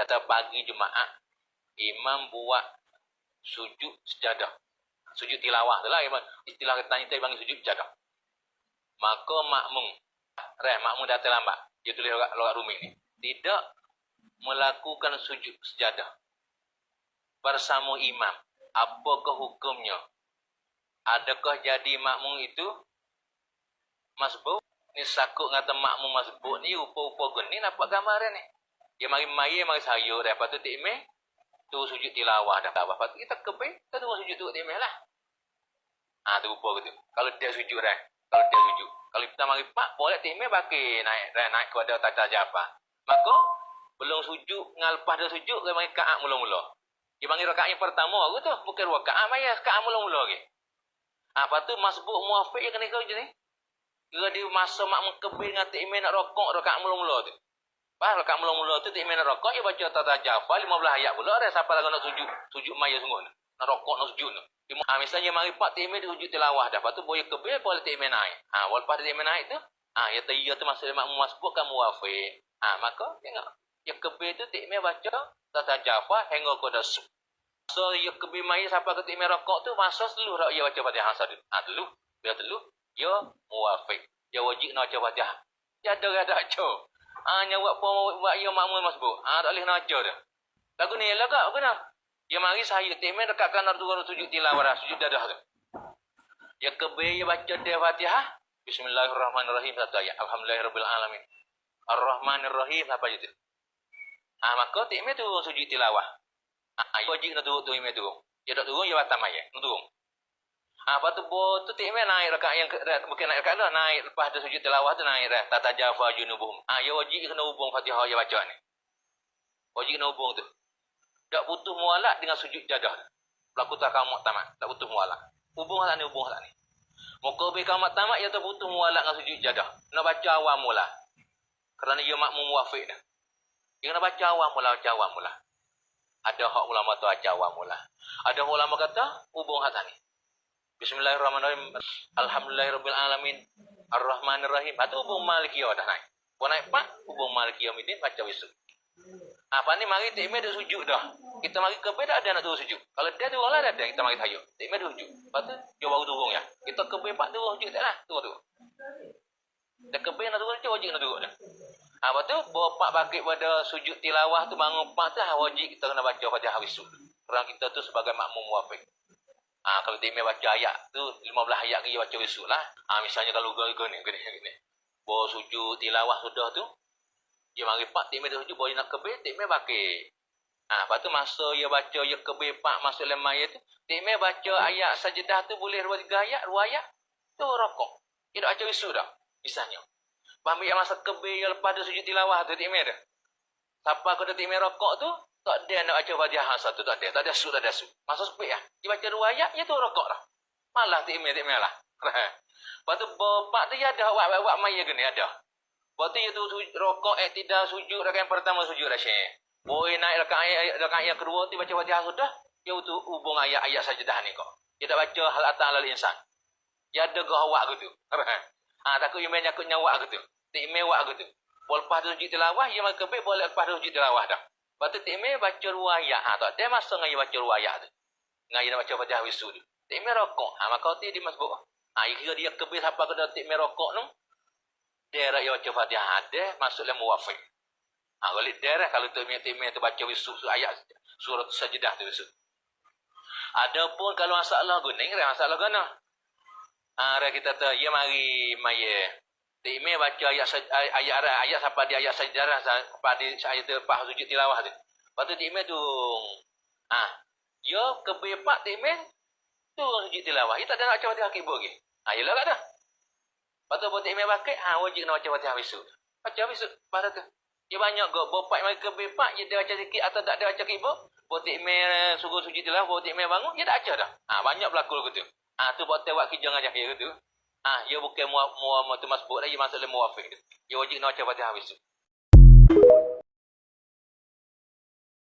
Data pagi Jumaat, imam buat sujud sejadah. Sujud tilawah tu lah. Imam. Istilah kita kita panggil sujud sejadah. Maka makmum, reh, makmum datang lambat. Dia tulis logat, logat rumi ni. Tidak melakukan sujud sejadah bersama imam. Apakah hukumnya? Adakah jadi makmum itu masbuk? Ni sakut ngata makmum masbuk ni rupa-rupa geni nampak gambar ni. Dia mari mari mari sayur dah patut tik meh. Tu sujud tilawah dah tak apa. Kita kepe, kita tunggu sujud tu tik meh lah. Ah tu rupa gitu. Kalau dia sujud dah. Kalau dia sujud. Kalau kita mari pak boleh tik meh baki naik naik, naik kepada tata japa. Maka belum sujud ngalpah dah sujud dia mari kaat mula-mula. Dia panggil rakaat yang pertama aku tu. Bukan rakaat maya. Rakaat mula-mula lagi. Ha, lepas tu masbuk muafiq yang kena kau je ni. Kira dia masa mak mengkebir dengan tak nak rokok rakaat mula-mula tu. Pas rakaat mula-mula tu tak nak rokok. Dia baca tata jafa 15 ayat pula. Ada siapa lagi nak sujud. Sujud maya semua ni. Nak rokok nak sujud ni. Ha, misalnya mari pak tak dia sujud tilawah dah. Lepas tu boleh kebir boleh tak naik. Ha, walaupun tak naik tu. Ha, ya tayya tu maksudnya mak masbuk kan muafiq. Ha, maka tengok. Ya kebir tu tak baca tata jafa hingga kepada su. So, ya kebimai siapa ketik merakok tu, masa seluruh rak ya baca fatihah sadu. Ha, dulu. Biar dulu. Ya muafiq. Ya wajib nak baca fatihah. Ya ada ada baca. Ha, nyawa pun buat ya makmul masbuk. Ha, tak boleh baca dah. Lagu ni lah kak, kena. Ya mari saya timen dekat kanan tu baru sujud tilawah sujud dadah tu. Ya kebe ya baca dia fatihah. Bismillahirrahmanirrahim satu ayat. Alhamdulillahirabbil alamin. Ar-Rahmanirrahim apa je tu? Ah maka timen tu sujud tilawah. Ah, wajib nak turun tu imam turun. Dia tak turun, dia batam ayat. Nak turun. Ah, lepas tu, bo, tu tak naik rakaat yang, bukan naik rakaat lah. Naik lepas tu sujud tilawah tu naik dah. Tata jafa junubuhum. Ah, ya wajib kena hubung fatihah yang baca ni. Wajib kena hubung tu. Tak butuh mualak dengan sujud jadah. Berlaku tak kamu tamat. Tak butuh mualak. Hubung tak ni, hubung tak ni. Muka lebih kamu tamat, ia tak butuh mualak dengan sujud jadah. Nak baca awam mula. Kerana ia makmum muafiq dah. Dia kena baca awam mula, baca awam mula. Ada hak ulama tu ajar awam mula. Ada ulama kata hubung hak ni. Bismillahirrahmanirrahim. Alhamdulillahirabbil alamin. Arrahmanirrahim. Atau hubung malikiyah dah naik. Kau naik pak hubung malikiyah midin baca wisu. Apa ni mari tak ada sujud dah. Kita mari ke beda ada nak turun sujud. Kalau dia turun lah ada kita mari tajuk. Tak ada sujud. Lepas tu dia baru turun ya. Kita ke beda turun sujud tak lah. Turun tu. Dah ke beda nak turun sujud wajib nak turun dah. Ha, lepas tu, bapak bangkit pada sujud tilawah tu, bangun pak tu, ha, wajib kita kena baca fatihah wisu. Kerana kita tu sebagai makmum muafiq. Ha, kalau dia baca ayat tu, 15 ayat dia baca wisu lah. Ha, misalnya kalau gini, gini, gini, gini. Bawa sujud tilawah sudah tu, dia mari pak, dia sujud, bawa nak kebir, dia main bangkit. Ha, lepas tu masa dia baca, dia kebir pak masuk lemah tu, dia baca ayat sajadah tu, boleh dua tiga ayat, dua ayat, tu rokok. Dia baca wisu dah, misalnya. Paham yang masa kebir yang lepas dia sujud tilawah tu tikmir dah. Siapa kau tikmir rokok tu, tak ada nak baca fatihah satu, tak ada. Tak ada su, tak ada su. Masa sepik ya. Dia baca dua ayat, dia tu rokok dah. Malah tikmir, tikmir lah. Lepas tu, bapak tu dia ada wak-wak maya gini, ada. Lepas tu, dia tu rokok, eh tidak sujud, rakaat yang pertama sujud dah syekh. Boleh naik rakaat, rakaat yang kedua, dia baca fatihah sudah. Dia tu hubung ayat-ayat sajadah ni kok. Dia tak baca hal atas alal insan. Dia ada gawak gitu. Ha, takut yang menyakut nyawa aku tu. Tak mewah aku tu. Boleh lepas tu sujud tilawah, yang makan kebik boleh lepas tu sujud tilawah dah. Lepas tu tak baca ruayah. Ha, tak ada masa dengan baca ruayah tu. Dengan nak baca fatihah wisu tu. Tak rokok. Ha, maka tu dia masuk. Ha, kira dia kebik siapa kena tak rokok tu. Dia yang baca fatihah ada, masuk dalam muwafiq. Ha, kalau dia kalau tu tak tu baca wisu ayat surat sajadah tu wisu. Adapun kalau masalah guna, masalah guna. Ah, kita tu, ya mari maya. Tikmir baca ayat ayat ayat, ayat sampai di ayat sejarah pada ayat lepas sujud tilawah tu. Lepas tu tikmir tu. Ah, ya kebepak tikmir tu sujud tilawah. Ia tak ada nak baca Fatihah kibur lagi. Ah, yalah tak ada. Lepas tu buat tikmir bakit, ha wajib nak baca Fatihah wisu. Baca wisu pada tu. Dia banyak go bopak mai kebepak dia baca sikit atau tak ada baca kibur. Buat tikmir suruh sujud tilawah, buat tikmir bangun, dia tak baca dah. Ah, banyak berlaku gitu. Ah, tu buat tewak kijang aja gitu. Ah, ia bukan muat muat muat masbuk lagi masuk dalam muafiq. Ia wajib nak baca Fatihah besok.